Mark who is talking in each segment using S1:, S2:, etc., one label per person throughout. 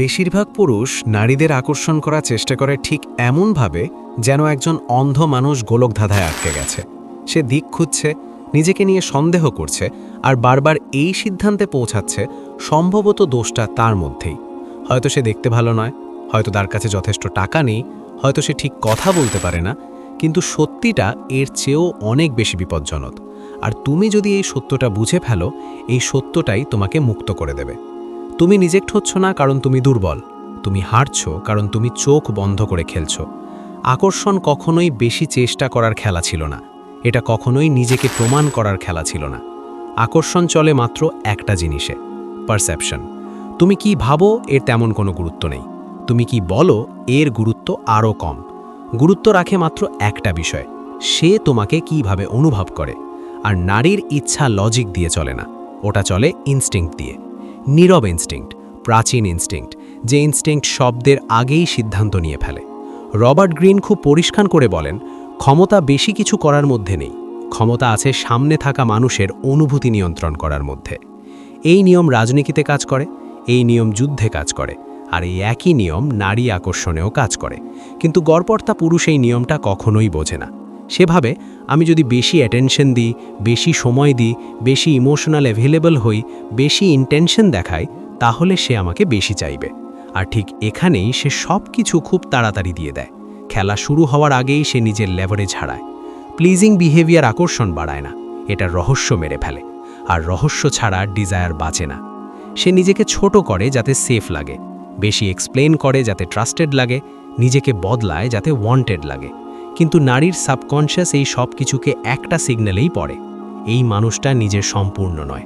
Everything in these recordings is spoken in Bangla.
S1: বেশিরভাগ পুরুষ নারীদের আকর্ষণ করার চেষ্টা করে ঠিক এমনভাবে যেন একজন অন্ধ মানুষ গোলকধাঁধায় আটকে গেছে। সে দিক খুঁজছে, নিজেকে নিয়ে সন্দেহ করছে আর বারবার এই সিদ্ধান্তে পৌঁছাচ্ছে সম্ভবত দোষটা তার মধ্যেই। হয়তো সে দেখতে ভালো নয়, হয়তো তার কাছে যথেষ্ট টাকা নেই, হয়তো সে ঠিক কথা বলতে পারে না, কিন্তু সত্যিটা এর চেয়েও অনেক বেশি বিপজ্জনক। আর তুমি যদি এই সত্যটা বুঝে ফেলো, এই সত্যটাই তোমাকে মুক্ত করে দেবে। তুমি নিজেক্ট হচ্ছ না কারণ তুমি দুর্বল। তুমি হারছ কারণ তুমি চোখ বন্ধ করে খেলছ। আকর্ষণ কখনোই বেশি চেষ্টা করার খেলা ছিল না। এটা কখনোই নিজেকে প্রমাণ করার খেলা ছিল না। আকর্ষণ চলে মাত্র একটা জিনিসে পারসেপশন তুমি কি ভাবো এর তেমন কোনো গুরুত্ব নেই। তুমি কি বলো এর গুরুত্ব আরও কম। গুরুত্ব রাখে মাত্র একটা বিষয়, সে তোমাকে কীভাবে অনুভব করে। আর নারীর ইচ্ছা লজিক দিয়ে চলে না, ওটা চলে ইনস্টিংক্ট দিয়ে। নীরব ইনস্টিংক্ট প্রাচীন ইনস্টিংক্ট যে ইনস্টিংক্ট শব্দের আগেই সিদ্ধান্ত নিয়ে ফেলে। রবার্ট গ্রিন খুব পরিষ্কার করে বলেন, ক্ষমতা বেশি কিছু করার মধ্যে নেই। ক্ষমতা আছে সামনে থাকা মানুষের অনুভূতি নিয়ন্ত্রণ করার মধ্যে। এই নিয়ম রাজনীতিতে কাজ করে, এই নিয়ম যুদ্ধে কাজ করে, আর এই একই নিয়ম নারী আকর্ষণেও কাজ করে। কিন্তু গড়পর্তা পুরুষ এই নিয়মটা কখনোই বোঝে না। সেভাবে আমি যদি বেশি অ্যাটেনশন দিই, বেশি সময় দিই, বেশি ইমোশনাল অ্যাভেলেবল হই, বেশি ইন্টেনশন দেখাই, তাহলে সে আমাকে বেশি চাইবে। আর ঠিক এখানেই সে সব কিছু খুব তাড়াতাড়ি দিয়ে দেয়। খেলা শুরু হওয়ার আগেই সে নিজের লেভারেজ হারায়। প্লিজিং বিহেভিয়ার আকর্ষণ বাড়ায় না। এটা রহস্য মেরে ফেলে। আর রহস্য ছাড়া ডিজায়ার বাঁচে না। সে নিজেকে ছোট করে যাতে সেফ লাগে। বেশি এক্সপ্লেন করে যাতে ট্রাস্টেড লাগে। নিজেকে বদলায় যাতে ওয়ান্টেড লাগে। কিন্তু নারীর সাবকনশিয়াস এই সব কিছুকে একটা সিগন্যালেই পড়ে। এই মানুষটা নিজের সম্পূর্ণ নয়।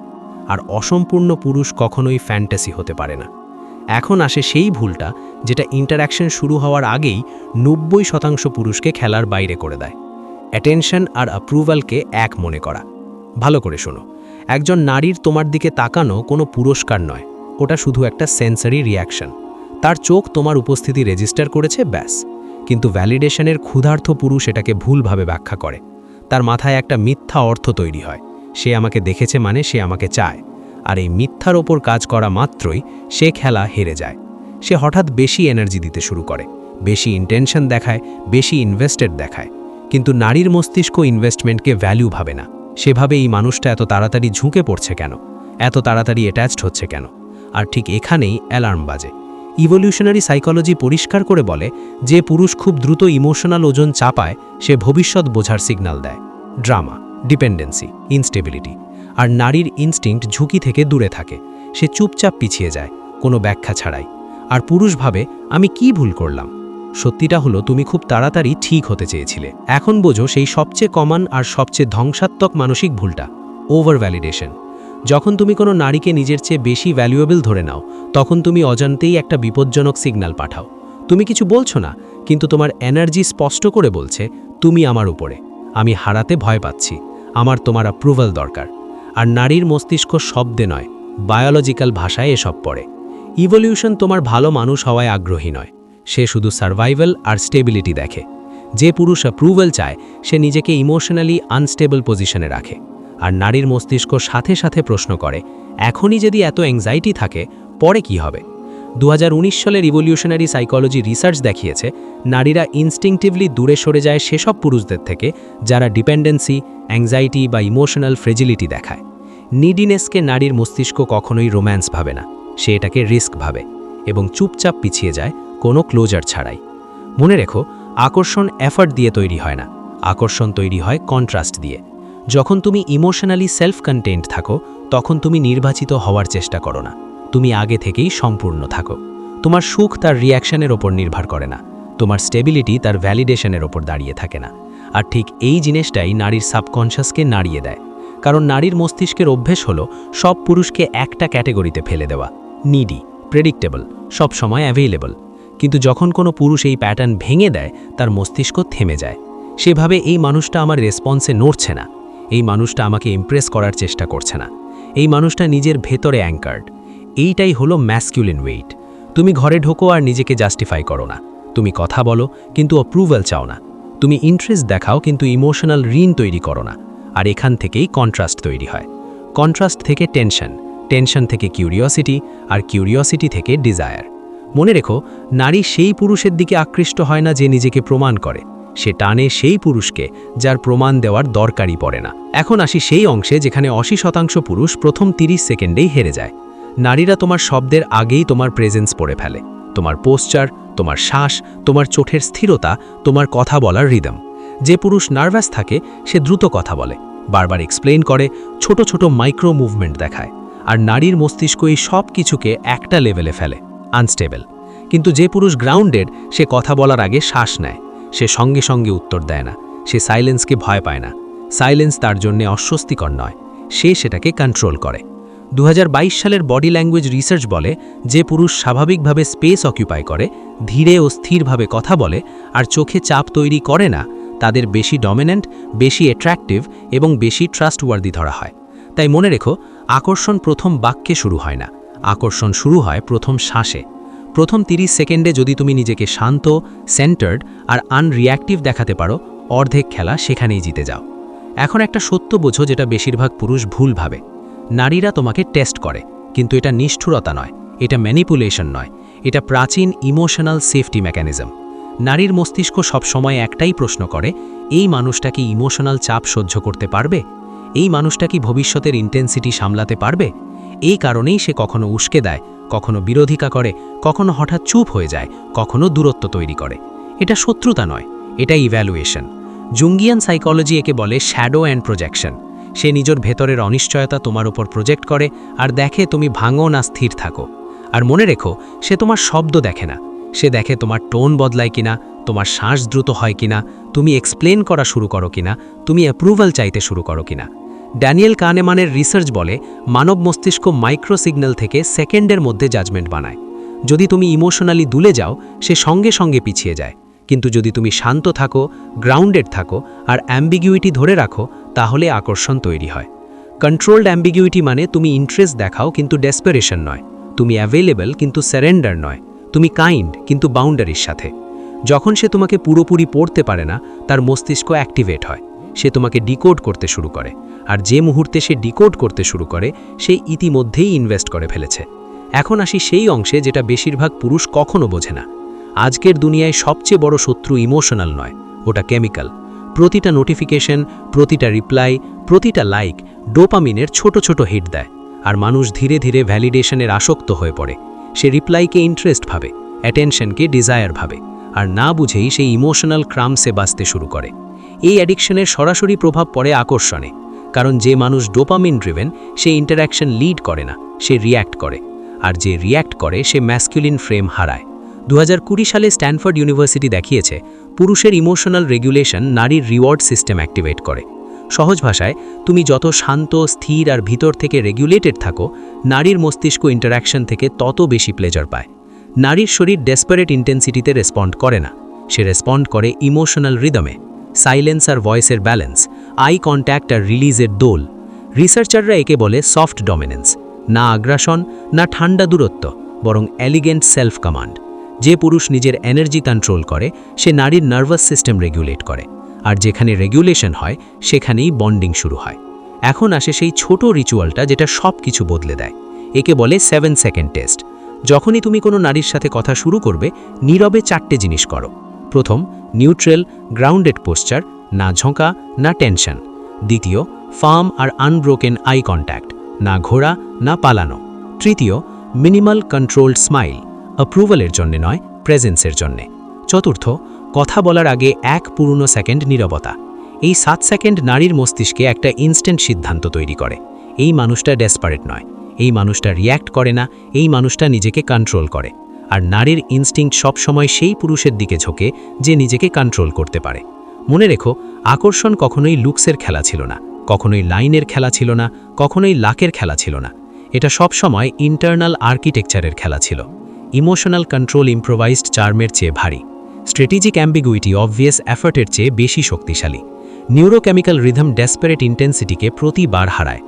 S1: আর অসম্পূর্ণ পুরুষ কখনোই ফ্যান্টাসি হতে পারে না। এখন আসে সেই ভুলটা, যেটা ইন্টারাকশন শুরু হওয়ার আগেই নব্বই শতাংশ পুরুষকে খেলার বাইরে করে দেয়। অ্যাটেনশন আর অ্যাপ্রুভালকে এক মনে করা। ভালো করে শোনো। একজন নারীর তোমার দিকে তাকানো কোনো পুরস্কার নয়। ওটা শুধু একটা সেন্সারি রিয়াকশন তার চোখ তোমার উপস্থিতি রেজিস্টার করেছে, ব্যাস। কিন্তু ভ্যালিডেশনের ক্ষুধার্থ পুরুষ এটাকে ভুলভাবে ব্যাখ্যা করে। তার মাথায় একটা মিথ্যা অর্থ তৈরি হয়। সে আমাকে দেখেছে মানে সে আমাকে চায়। আর এই মিথ্যার ওপর কাজ করা মাত্রই সে খেলা হেরে যায়। সে হঠাৎ বেশি এনার্জি দিতে শুরু করে, বেশি ইন্টেনশন দেখায়, বেশি ইনভেস্টেড দেখায়। কিন্তু নারীর মস্তিষ্ক ইনভেস্টমেন্টকে ভ্যালু ভাবে না। সেভাবে এই মানুষটা এত তাড়াতাড়ি ঝুঁকে পড়ছে কেন? এত তাড়াতাড়ি অ্যাটাচড হচ্ছে কেন? আর ঠিক এখানেই অ্যালার্ম বাজে। ইভলিউশনারি সাইকোলজি পরিষ্কার করে বলে যে পুরুষ খুব দ্রুত ইমোশনাল ওজন চাপায়, সে ভবিষ্যৎ বোঝার সিগন্যাল দেয়। ড্রামা ডিপেন্ডেন্সি ইনস্টেবিলিটি আর নারীর ইনস্টিংক্ট ঝুঁকি থেকে দূরে থাকে। সে চুপচাপ পিছিয়ে যায়, কোনো ব্যাখ্যা ছাড়াই। আর পুরুষ ভাবে, আমি কি ভুল করলাম? সত্যিটা হলো, তুমি খুব তাড়াতাড়ি ঠিক হতে চেয়েছিলে। এখন বোঝো সেই সবচেয়ে কমন আর সবচেয়ে ধ্বংসাত্মক মানসিক ভুলটা। ওভার ভ্যালিডেশন যখন তুমি কোনো নারীকে নিজের চেয়ে বেশি ভ্যালুয়েবল ধরে নাও, তখন তুমি অজান্তেই একটা বিপজ্জনক সিগন্যাল পাঠাও। তুমি কিছু বলছো না, কিন্তু তোমার এনার্জি স্পষ্ট করে বলছে, তুমি আমার উপরে। আমি হারাতে ভয় পাচ্ছি। আমার তোমার অ্যাপ্রুভাল দরকার। আর নারীর মস্তিষ্ক শব্দে নয় বায়োলজিক্যাল ভাষায় এসব পড়ে। ইভলিউশন তোমার ভালো মানুষ হওয়ায় আগ্রহী নয়। সে শুধু সার্ভাইভাল আর স্টেবিলিটি দেখে। যে পুরুষ অ্যাপ্রুভাল চায়, সে নিজেকে ইমোশনালি আনস্টেবল পজিশনে রাখে। আর নারীর মস্তিষ্ক সাথে সাথে প্রশ্ন করে, এখনই যদি এত অ্যাংজাইটি থাকে, পরে কি হবে? দু সালের রিভলিউশনারি সাইকোলজি রিসার্চ দেখিয়েছে, নারীরা ইনস্টিংটিভলি দূরে সরে যায় সেসব পুরুষদের থেকে, যারা ডিপেন্ডেন্সি অ্যাংজাইটি বা ইমোশনাল ফ্রেজিলিটি দেখায়। নিডিনেসকে নারীর মস্তিষ্ক কখনোই রোম্যান্স ভাবে না, সে এটাকে রিস্ক ভাবে এবং চুপচাপ পিছিয়ে যায়, কোনো ক্লোজার ছাড়াই। মনে রেখো, আকর্ষণ এফার্ট দিয়ে তৈরি হয় না, আকর্ষণ তৈরি হয় কন্ট্রাস্ট দিয়ে। যখন তুমি ইমোশনালি সেলফ কন্টেন্ট থাকো, তখন তুমি নির্বাচিত হওয়ার চেষ্টা করো না। তুমি আগে থেকেই সম্পূর্ণ থাকো। তোমার সুখ তার রিয়াকশনের ওপর নির্ভর করে না। তোমার স্টেবিলিটি তার ভ্যালিডেশনের ওপর দাঁড়িয়ে থাকে না। আর ঠিক এই জিনিসটাই নারীর সাবকনশাসকে নাড়িয়ে দেয়। কারণ নারীর মস্তিষ্কের অভ্যেস হলো সব পুরুষকে একটা ক্যাটেগরিতে ফেলে দেওয়া। নিডি প্রেডিক্টেবল সব সময় অ্যাভেলেবল কিন্তু যখন কোনো পুরুষ এই প্যাটার্ন ভেঙে দেয়, তার মস্তিষ্ক থেমে যায়। সেভাবে এই মানুষটা আমার রেসপন্সে নড়ছে না। এই মানুষটা আমাকে ইমপ্রেস করার চেষ্টা করছে না। এই মানুষটা নিজের ভেতরে অ্যাঙ্কার্ড এইটাই হলো ম্যাসকিউলিন ওয়েট তুমি ঘরে ঢোকো আর নিজেকে জাস্টিফাই করো না। তুমি কথা বলো, কিন্তু অ্যাপ্রুভাল চাও না। তুমি ইন্টারেস্ট দেখাও, কিন্তু ইমোশনাল ঋণ তৈরি করো না। আর এখান থেকেই কন্ট্রাস্ট তৈরি হয়। কন্ট্রাস্ট থেকে টেনশন টেনশন থেকে কিউরিওসিটি আর কিউরিওসিটি থেকে ডিজায়ার মনে রেখো, নারী সেই পুরুষের দিকে আকৃষ্ট হয় না যে নিজেকে প্রমাণ করে। সে টানে সেই পুরুষকে, যার প্রমাণ দেওয়ার দরকারই পড়ে না। এখন আসি সেই অংশে যেখানে অশি শতাংশ পুরুষ প্রথম ৩০ সেকেন্ডেই হেরে যায়। নারীরা তোমার শব্দের আগেই তোমার প্রেজেন্স পড়ে ফেলে। তোমার পোস্চার তোমার শ্বাস, তোমার চোখের স্থিরতা, তোমার কথা বলার রিদম যে পুরুষ নার্ভাস থাকে, সে দ্রুত কথা বলে, বারবার এক্সপ্লেন করে, ছোট ছোট মাইক্রো মুভমেন্ট দেখায়। আর নারীর মস্তিষ্ক এই সব কিছুকে একটা লেভেলে ফেলে আনস্টেবল কিন্তু যে পুরুষ গ্রাউন্ডেড সে কথা বলার আগে শ্বাস নেয়। সে সঙ্গে সঙ্গে উত্তর দেয় না। সে সাইলেন্সকে ভয় পায় না। সাইলেন্স তার জন্য অস্বস্তিকর নয়। সে সেটাকে কন্ট্রোল করে। দু হাজার বাইশ সালের বডি ল্যাঙ্গুয়েজ রিসার্চ বলে যে পুরুষ স্বাভাবিকভাবে স্পেস অকিউপাই করে, ধীরে ও স্থিরভাবে কথা বলে আর চোখে চাপ তৈরি করে না, তাদের বেশি ডমিনেন্ট বেশি অ্যাট্রাকটিভ এবং বেশি ট্রাস্টওয়ার্দি ধরা হয়। তাই মনে রেখো, আকর্ষণ প্রথম বাক্যে শুরু হয় না। আকর্ষণ শুরু হয় প্রথম শ্বাসে। প্রথম 30 সেকেন্ডে যদি তুমি নিজেকে শান্ত সেন্টার্ড আর আনরিয়াক্টিভ দেখাতে পারো, অর্ধেক খেলা সেখানেই জিতে যাও। এখন একটা সত্য বোঝো যেটা বেশিরভাগ পুরুষ ভুল ভাবে। নারীরা তোমাকে টেস্ট করে, কিন্তু এটা নিষ্ঠুরতা নয়, এটা ম্যানিপুলেশন নয়, এটা প্রাচীন ইমোশনাল সেফটি মেকানিজম নারীর মস্তিষ্ক সবসময় একটাই প্রশ্ন করে, এই মানুষটা কি ইমোশনাল চাপ সহ্য করতে পারবে? এই মানুষটা কি ভবিষ্যতের ইন্টেন্সিটি সামলাতে পারবে? এই কারণেই সে কখনো উস্কে দেয়, কখনো বিরোধিতা করে, কখনো হঠাৎ চুপ হয়ে যায়, কখনো দূরত্ব তৈরি করে। এটা শত্রুতা নয় এটা ইভ্যালুয়েশন জুঙ্গিয়ান সাইকোলজি একে বলে শ্যাডো অ্যান্ড প্রজেকশন সে নিজের ভেতরের অনিশ্চয়তা তোমার উপর প্রজেক্ট করে আর দেখে তুমি ভাঙো না স্থির থাকো। আর মনে রেখো, সে তোমার শব্দ দেখে না। সে দেখে তোমার টোন বদলায় কিনা, তোমার শ্বাস দ্রুত হয় কিনা, তুমি এক্সপ্লেন করা শুরু করো কিনা, তুমি অ্যাপ্রুভাল চাইতে শুরু করো কিনা। ড্যানিয়েল কানেমানের রিসার্চ বলে, মানব মস্তিষ্ক মাইক্রো সিগন্যাল থেকে সেকেন্ডের মধ্যে জাজমেন্ট বানায়। যদি তুমি ইমোশনালি দুলে যাও, সে সঙ্গে সঙ্গে পিছিয়ে যায়। কিন্তু যদি তুমি শান্ত থাকো, গ্রাউন্ডেড থাকো আর অ্যাম্বিগুইটি ধরে রাখো, তাহলে আকর্ষণ তৈরি হয়। কন্ট্রোলড অ্যাম্বিগুইটি মানে তুমি ইন্টারেস্ট দেখাও কিন্তু ডেসপারেশন নয়। তুমি অ্যাভেলেবল কিন্তু স্যারেন্ডার নয়। তুমি কাইন্ড কিন্তু বাউন্ডারির সাথে। যখন সে তোমাকে পুরোপুরি পড়তে পারে না, তার মস্তিষ্ক অ্যাক্টিভেট হয়। সে তোমাকে ডিকোড করতে শুরু করে, আর যে মুহূর্তে সে ডিকোড করতে শুরু করে, সে ইতিমধ্যেই ইনভেস্ট করে ফেলেছে। এখন আসি সেই অংশে যেটা বেশিরভাগ পুরুষ কখনো বোঝে না। আজকের দুনিয়ায় সবচেয়ে বড় শত্রু ইমোশনাল নয়, ওটা কেমিক্যাল। প্রতিটা নোটিফিকেশন, প্রতিটা রিপ্লাই, প্রতিটা লাইক ডোপামিনের ছোট ছোট হিট দেয়, আর মানুষ ধীরে ধীরে ভ্যালিডেশনের আসক্ত হয়ে পড়ে। সে রিপ্লাইকে ইন্টারেস্ট ভাবে, অ্যাটেনশনকে ডিজায়ার ভাবে, আর না বুঝেই সেই ইমোশনাল ক্রামসে বাঁচতে শুরু করে। এই অ্যাডিকশনের সরাসরি প্রভাব পড়ে আকর্ষণে, কারণ যে মানুষ ডোপামিন ড্রিভেন, সে ইন্টারাকশন লিড করে না, সে রিয়্যাক্ট করে। আর যে রিয়্যাক্ট করে, সে ম্যাসকুলিন ফ্রেম হারায়। দু হাজার কুড়ি সালে স্ট্যানফোর্ড ইউনিভার্সিটি দেখিয়েছে, পুরুষের ইমোশনাল রেগুলেশন নারীর রিওয়ার্ড সিস্টেম অ্যাক্টিভেট করে। সহজ ভাষায়, তুমি যত শান্ত, স্থির আর ভিতর থেকে রেগুলেটেড থাকো, নারীর মস্তিষ্ক ইন্টারাকশন থেকে তত বেশি প্লেজার পায়। নারীর শরীর ডেসপারেট ইন্টেন্সিটিতে রেসপন্ড করে না। সে রেসপন্ড করে ইমোশনাল রিদমে সাইলেন্স আর ভয়েসের ব্যালেন্স আই কন্ট্যাক্ট আর রিলিজের দোল। রিসার্চাররা একে বলে সফট ডমিনেন্স না আগ্রাসন, না ঠান্ডা দূরত্ব, বরং এলিগেন্ট সেলফ কমান্ড যে পুরুষ নিজের এনার্জি কন্ট্রোল করে, সে নারীর নার্ভাস সিস্টেম রেগুলেট করে। আর যেখানে রেগুলেশন হয়, সেখানেই বন্ডিং শুরু হয়। এখন আসে সেই ছোট রিচুয়ালটা যেটা সব কিছু বদলে দেয়। একে বলে সেভেন সেকেন্ড টেস্ট যখনই তুমি কোনো নারীর সাথে কথা শুরু করবে, নীরবে চারটে জিনিস করো। প্রথম নিউট্রাল গ্রাউন্ডেড পোস্চার না ঝোঁকা, না টেনশন দ্বিতীয় ফার্ম আর আনব্রোকেন আই কন্ট্যাক্ট না ঘোরা, না পালানো। তৃতীয় মিনিমাল কন্ট্রোলড স্মাইল অ্যাপ্রুভালের জন্যে নয় প্রেজেন্সের জন্যে। চতুর্থ, কথা বলার আগে এক পুরনো সেকেন্ড নীরবতা। এই সাত সেকেন্ড নারীর মস্তিষ্কে একটা ইনস্ট্যান্ট সিদ্ধান্ত তৈরি করে। এই মানুষটা ডেসপারেট নয়। এই মানুষটা রিয়্যাক্ট করে না। এই মানুষটা নিজেকে কন্ট্রোল করে। আর নারীর ইনস্টিংক্ট সবসময় সেই পুরুষের দিকে ঝোঁকে যে নিজেকে কন্ট্রোল করতে পারে। মনে রেখো, আকর্ষণ কখনোই লুকসের খেলা ছিল না, কখনোই লাইনের খেলা ছিল না, কখনোই লাকের খেলা ছিল না। এটা সবসময় ইন্টারনাল আর্কিটেকচারের খেলা ছিল। ইমোশনাল কন্ট্রোল ইম্প্রোভাইজড চার্মের চেয়ে ভারী। স্ট্র্যাটেজিক অ্যাম্বিগুইটি অবভিয়াস এফার্টের চেয়ে বেশি শক্তিশালী। নিউরোকেমিক্যাল রিথম ডেসপারেট ইন্টেন্সিটিকে প্রতিবার হারায়।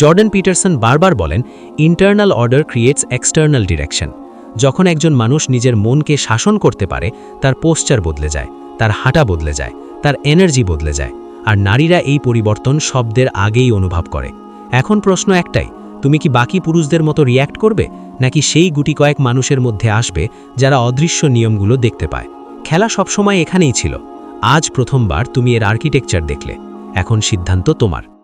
S1: জর্ডান পিটারসন বারবার বলেন internal order creates external direction যখন একজন মানুষ নিজের মনকে শাসন করতে পারে, তার পোস্চার বদলে যায়, তার হাঁটা বদলে যায়, তার এনার্জি বদলে যায়। আর নারীরা এই পরিবর্তন শব্দের আগেই অনুভব করে। এখন প্রশ্ন একটাই,
S2: তুমি কি বাকি পুরুষদের মতো রিয়্যাক্ট করবে? নাকি সেই গুটি কয়েক মানুষের মধ্যে আসবে যারা অদৃশ্য নিয়মগুলো দেখতে পায়? খেলা সবসময় এখানেই ছিল। আজ প্রথমবার তুমি এর আর্কিটেকচার দেখলে। এখন সিদ্ধান্ত তোমার।